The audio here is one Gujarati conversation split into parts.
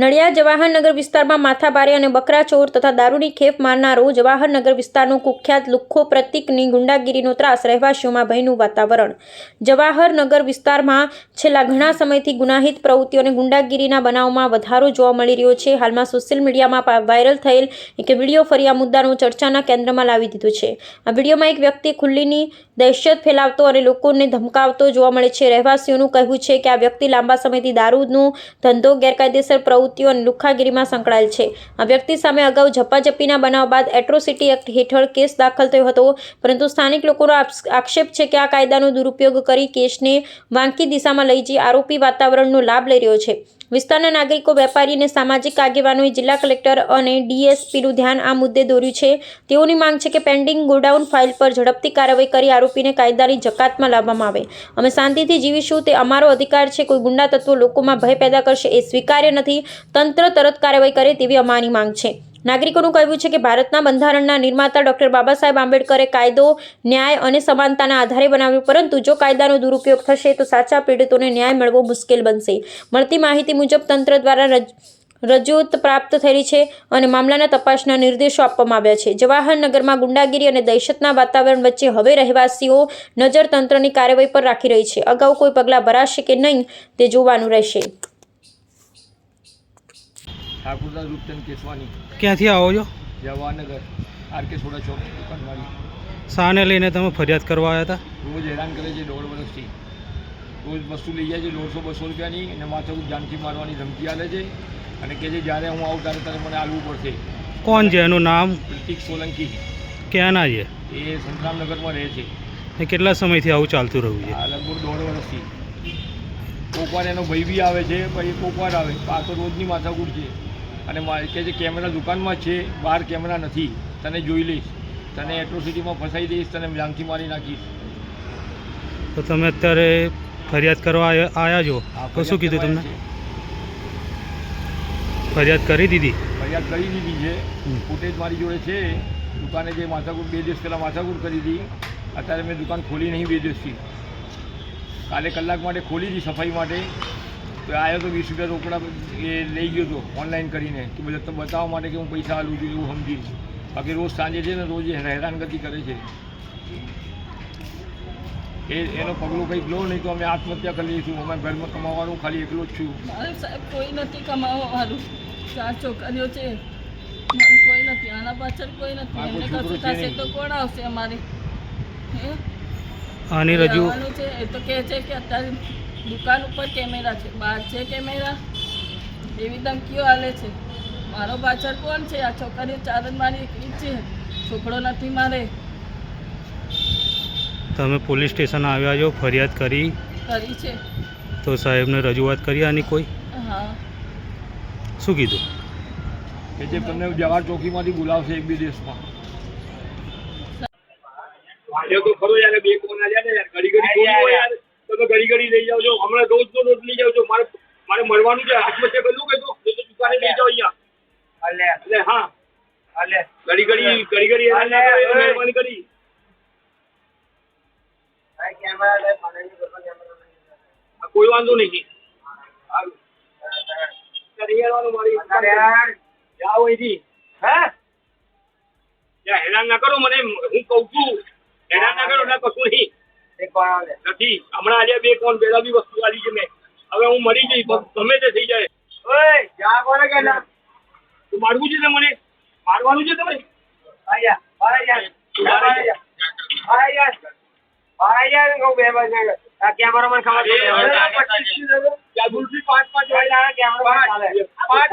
નડિયાદ જવાહરનગર વિસ્તારમાં માથાબારી અને બકરા ચોર તથા દારૂની ખેપ મારનારો જવાહરનગર વિસ્તારનો કુખ્યાત લુખ્ખો પ્રતિકની ગુંડાગીરીનો ત્રાસ રહેવાસીઓમાં ભયનું વાતાવરણ. જવાહરનગર વિસ્તારમાં છેલ્લા ઘણા સમયથી ગુનાહિત પ્રવૃત્તિઓ અને ગુંડાગીરીના બનાવમાં વધારો જોવા મળી રહ્યો છે. હાલમાં સોશિયલ મીડિયામાં વાયરલ થયેલ એક વીડિયો ફરી આ મુદ્દાનો ચર્ચાના કેન્દ્રમાં લાવી દીધો છે. આ વિડીયોમાં એક વ્યક્તિ ખુલ્લીની દહેશત ફેલાવતો અને લોકોને ધમકાવતો જોવા મળે છે. રહેવાસીઓનું કહેવું છે કે આ વ્યક્તિ લાંબા સમયથી દારૂનો ધંધો ગેરકાયદેસર પ્રવૃત્તિઓ અને સંકળાયેલ છે. આ વ્યક્તિ સામે અગાઉ ઝપાઝપીના બનાવ બાદ એટ્રોસિટી એક્ટ હેઠળ કેસ દાખલ થયો હતો. પરંતુ સ્થાનિક લોકોનો આક્ષેપ છે કે આ કાયદાનો દુરુપયોગ કરી કેસને વાંકી દિશામાં લઈ જઈ આરોપી વાતાવરણનો લાભ લઈ રહ્યો છે. વિસ્તારના નાગરિકો, વેપારી અને સામાજિક આગેવાનોએ જિલ્લા કલેક્ટર અને ડીએસપીનું ધ્યાન આ મુદ્દે દોર્યું છે. તેઓની માંગ છે કે પેન્ડિંગ ગોડાઉન ફાઇલ પર ઝડપથી કાર્યવાહી કરી આરોપીને કાયદાની જકાતમાં લાવવામાં આવે. અમે શાંતિથી જીવીશું તે અમારો અધિકાર છે. કોઈ ગુંડા તત્વો લોકોમાં ભય પેદા કરશે એ સ્વીકાર્ય નથી. તંત્ર તરત કાર્યવાહી કરે તેવી અમારી માંગ છે. નાગરિકોનું કહેવું છે કે ભારતના બંધારણના નિર્માતા ડોક્ટર બાબા સાહેબ આંબેડકરે કાયદો, ન્યાય અને સમાનતાના આધારે બનાવ્યો. પરંતુ જો કાયદાનો દુરુપયોગ થશે, તો સાચા પીડિતોને ન્યાય મળવો મુશ્કેલ બનશે. મળતી માહિતી મુજબ, તંત્ર દ્વારા રજ- રજૂઆત પ્રાપ્ત થયેલી છે અને મામલાના તપાસના નિર્દેશો આપવામાં આવ્યા છે. જવાહરનગરમાં ગુંડાગીરી અને દહેશતના વાતાવરણ વચ્ચે હવે રહેવાસીઓ નજર તંત્રની કાર્યવાહી પર રાખી રહી છે. અગાઉ કોઈ પગલાં ભરાશે કે નહીં, તે જોવાનું રહેશે. ઠાકુરદાસ રૂપચંદ કેસવાની ક્યાંથી આવો છો? જવાનગર આર કે સોડા ચોક દુકાનવાળી શાને લઈને તમે ફરિયાદ કરવા આવ્યા હતા? રોજ હેરાન કરે છે દોઢ વર્ષથી. રોજ વસ્તુ લઈ જાય છે દોઢસો બસો રૂપિયાની અને માથાકૂટ જાનથી મારવાની ધમકી આલે છે અને કહે છે જ્યારે હું આવું ત્યારે તારે મને આલવું પડશે. કોણ છે? એનું નામ? પ્રતિક સોલંકી. ક્યાંના છે? એ સંતરામનગરમાં રહે છે. ને કેટલા સમયથી આવું ચાલતું રહ્યું છે? લગભગ દોઢ વર્ષથી. કોકવાર એનો ભાઈ બી આવે છે પછી કોકવાર આવે. પાછો આ તો રોજની માથાકૂટ છે. અને કે જે કેમેરા દુકાનમાં છે બહાર કેમેરા નથી તને જોઈ લઈશ. તને એટ્રોસિટીમાં ફસાઈ દઈશ તને જાનથી મારી નાખીશ. તો તમે અત્યારે ફરિયાદ કરવા આયા છો? તો શું કીધું તમને? ફરિયાદ કરી દીધી? ફરિયાદ કરી દીધી છે. ફૂટેજ મારી જોડે છે. દુકાને જે માથાકૂટ બે દિવસ પહેલાં માથાકૂટ કરી હતી. અત્યારે મેં દુકાન ખોલી નહીં બે દિવસથી. કાલે કલાક માટે ખોલી હતી સફાઈ માટે. તો આવ્યો તો વીસ રૂપિયા રોકડા એ લઈ ગયો હતો ઓનલાઈન કરીને. કે બધા તો બતાવવા માટે કે હું પૈસા આલું છું એવું સમજી બાકી રોજ સાંજે છે ને રોજ હેરાનગતિ કરે છે. એ એનો પગલું કંઈક લો નહીં તો અમે આત્મહત્યા કરી લઈશું. અમે ઘરમાં કમાવાનું ખાલી એકલો જ છું. સાહેબ કોઈ નથી કમાવાવાળું ચાર છોકરીઓ છે. કોઈ નથી. આના પાછળ કોઈ નથી. એમને કશું થશે તો કોણ આવશે અમારે? આની રજૂ છે. એ તો કહે છે કે અત્યારે દુકાન ઉપર કેમેરા છે બહાર છે કેમેરા? એવી ધમકીઓ હાલે છે. મારો પાછળ કોણ છે? આ છોકરીઓ ચારણ મારી એકલી છે. છોકરો નથી મારે. તમે પોલીસ સ્ટેશન આવ્યા છો ફરિયાદ કરી? કરી છે. તો સાહેબને રજૂઆત કરી આની કોઈ? હા. શું કીધું? કે જે તમને જવાહર ચોકીમાંથી બોલાવશે એક બી દિવસમાં. તો ખરો યાર બે કોણ આવ્યા ને યાર ઘડી ઘડી યાર. તમે ઘડી ઘડી લઈ જાઓ છો હમણાં રોજ નો રોજ લઈ જાઓ છો મારે મારે મળવાનું છે. આત્મહત્યા કરવું કે તો? તો દુકાને લઈ જાઓ અહીંયા. એટલે હા. ઘડી ઘડી ઘડી ઘડી એ મહેરબાની કરી. કોઈ વાંધો નહીં. જાઓ અહીંથી. યાર હેરાન ના કરો મને હું કહું છું. હેરાન ના કરો ના કશું નહીં. નથી. હમણાં આજે બે કોણ પેલા બી વસ્તુ આવી છે મેં. હવે હું મરી જઈશ. ગમે તે થઈ જાય. તો મારવું છે ને મને? મારવાનું છે તમે ત્યાં દૂરથી પાંચ પાંચ પાંચ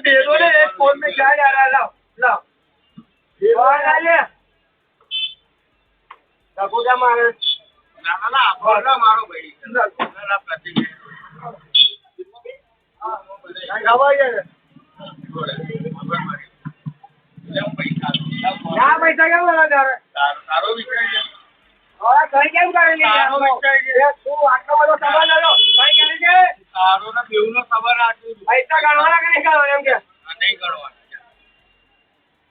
दे दो रे फोन में क्या जा रहा है लाओ लाओ कौन आ गया रघु जा मारे ना ना बोल ना मारो भाई ना ना प्रति ના પૈસા કેમ લગા તારે તારો વિચાર છે કઈ કેમ કરે છે શું આટલો બધો તારો ને ખબર રાખું પૈસા ગણવાના કે નહીં ગણવાના એમ કે નહીં ગણવાના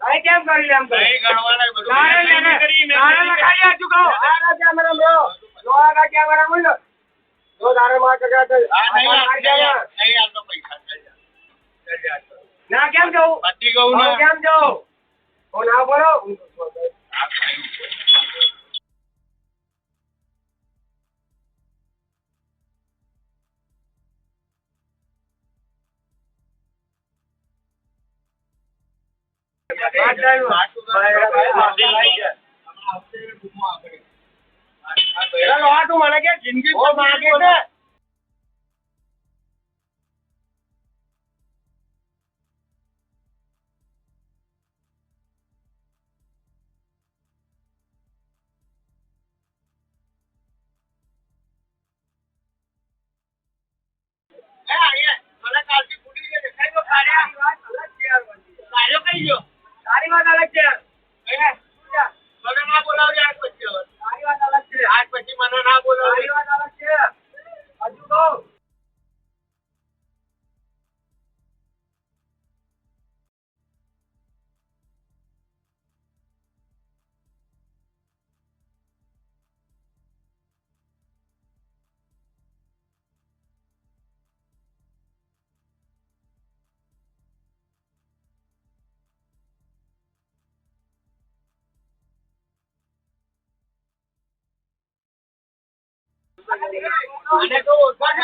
કઈ કેમ કરી એમ કરે નહીં ગણવાના બધું તારે કરી, મેં તારે લખાઈ આચું કહો. આના કેમેરા લ્યો. જોવાના કેમેરા મૂકો. જો તારે માં. આ નહીં. નહીં આ- પૈસા. ના કેમ જવું પતી કહું ને કેમ જવું હું ના બોલો મને કે જિંદગી બહુ માંગે છે આને તો ઓળખાણ